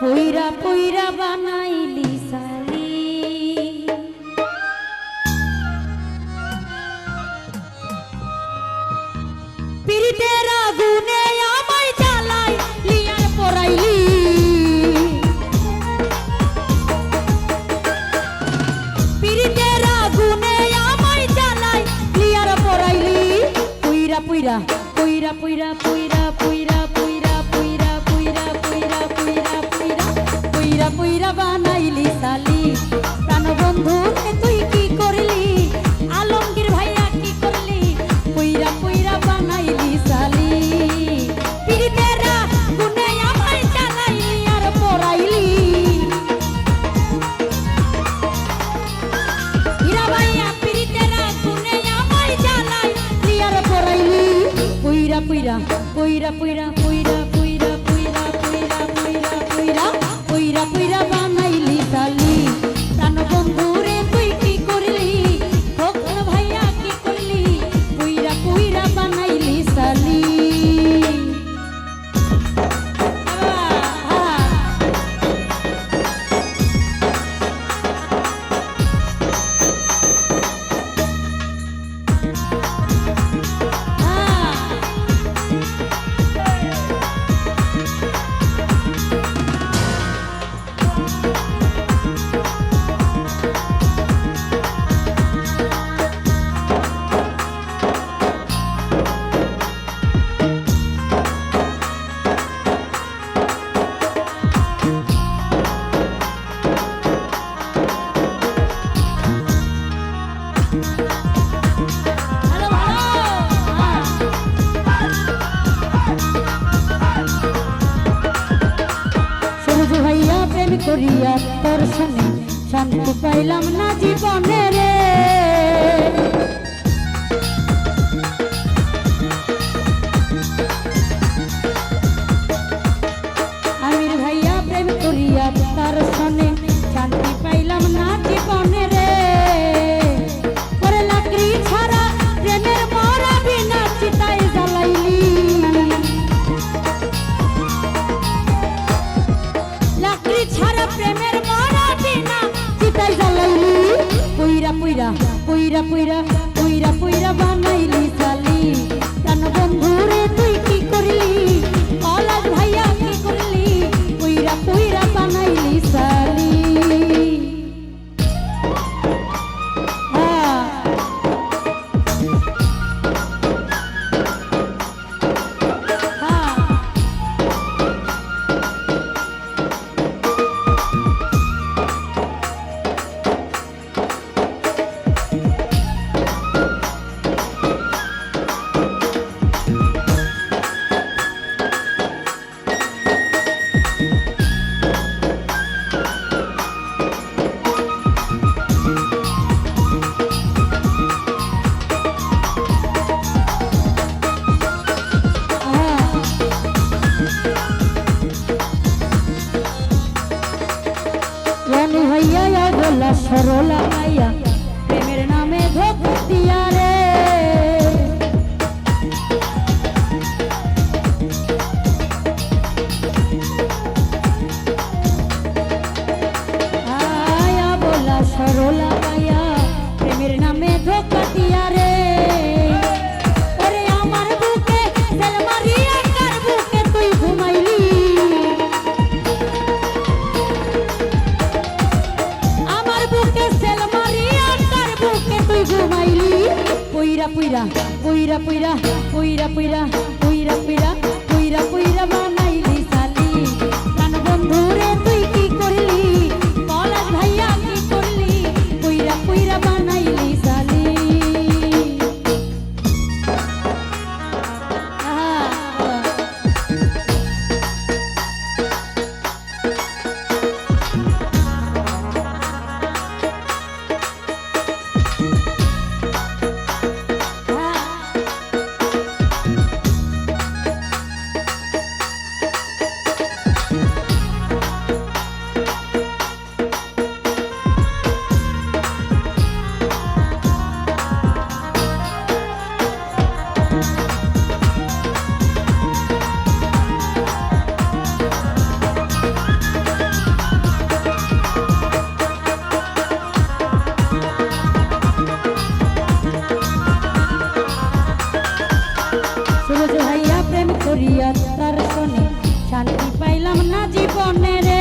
পইরা পইরা বানাইলি সালি পিরিতের আগুনে আমায় জ্বালাই লিয়ার পড়াইলি। পিরিতের আগুনে আমায় জ্বালাই লিয়ার পড়াইলি। পুইরা পুইরা পুইরা পুইরা পুইরা পুইরা পুইরা পইরা বানাইলি সালি প্রাণ বন্ধু তুই কি করিয়া তোর শুনে শান্তি পাইলাম না জীবনে। ভাইয়া গোলা সরলা ভাইয়া প্রেমের নামে ধোক দিয়া রে পুইরা পুইরা পুইরা পুইরা পুইরা পুইরা পুইরা পুইরা পুইরা পুইরা বানাইলি সালি কান বন্ধুরে জীবনের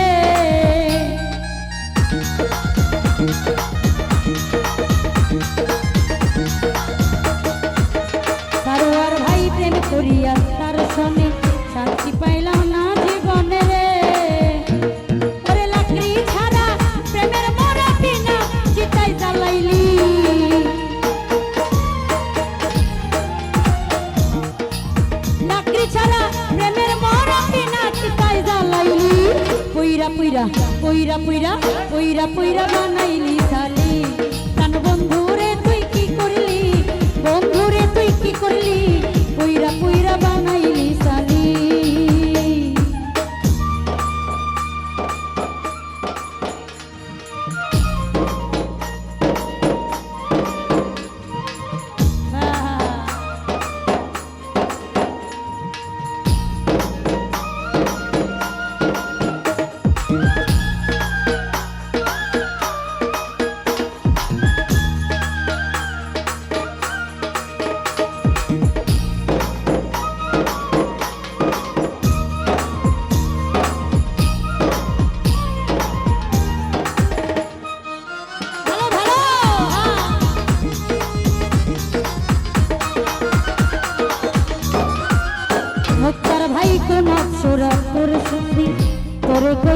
वीर बना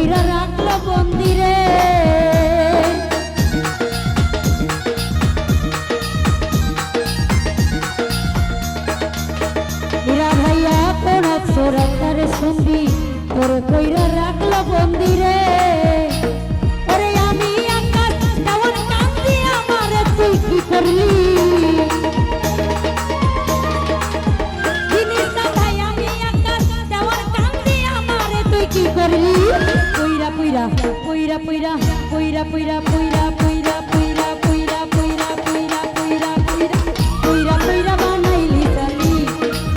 কইরা রাখল মন্দিরে। ভাইয়া, কোন সরাকারে শুনবি তোর কইরা রাখল মন্দিরে। ওরে আমি আকাশ কেমন কান্দি আমারে তুই কি করলি? কি করলি? puira, puira, puira, puira, puira, puira, puira, puira, puira, puira, puira, puira, puira, puira, puira, বানাইলি তালি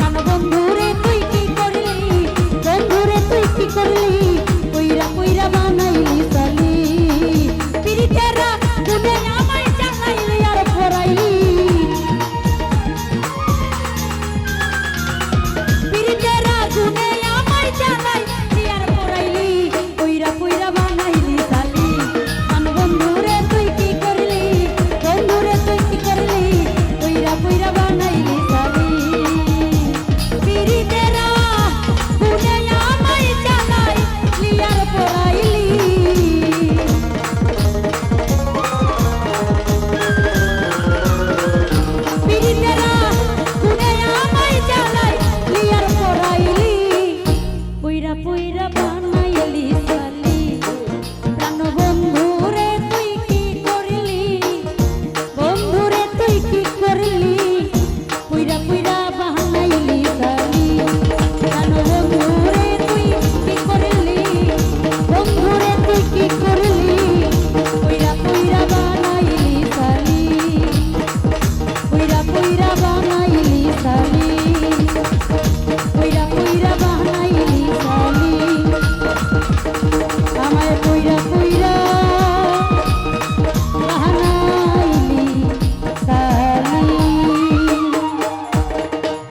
কান বন্ধুরে তুই কি করলি বন্ধুরে তুই কি করলি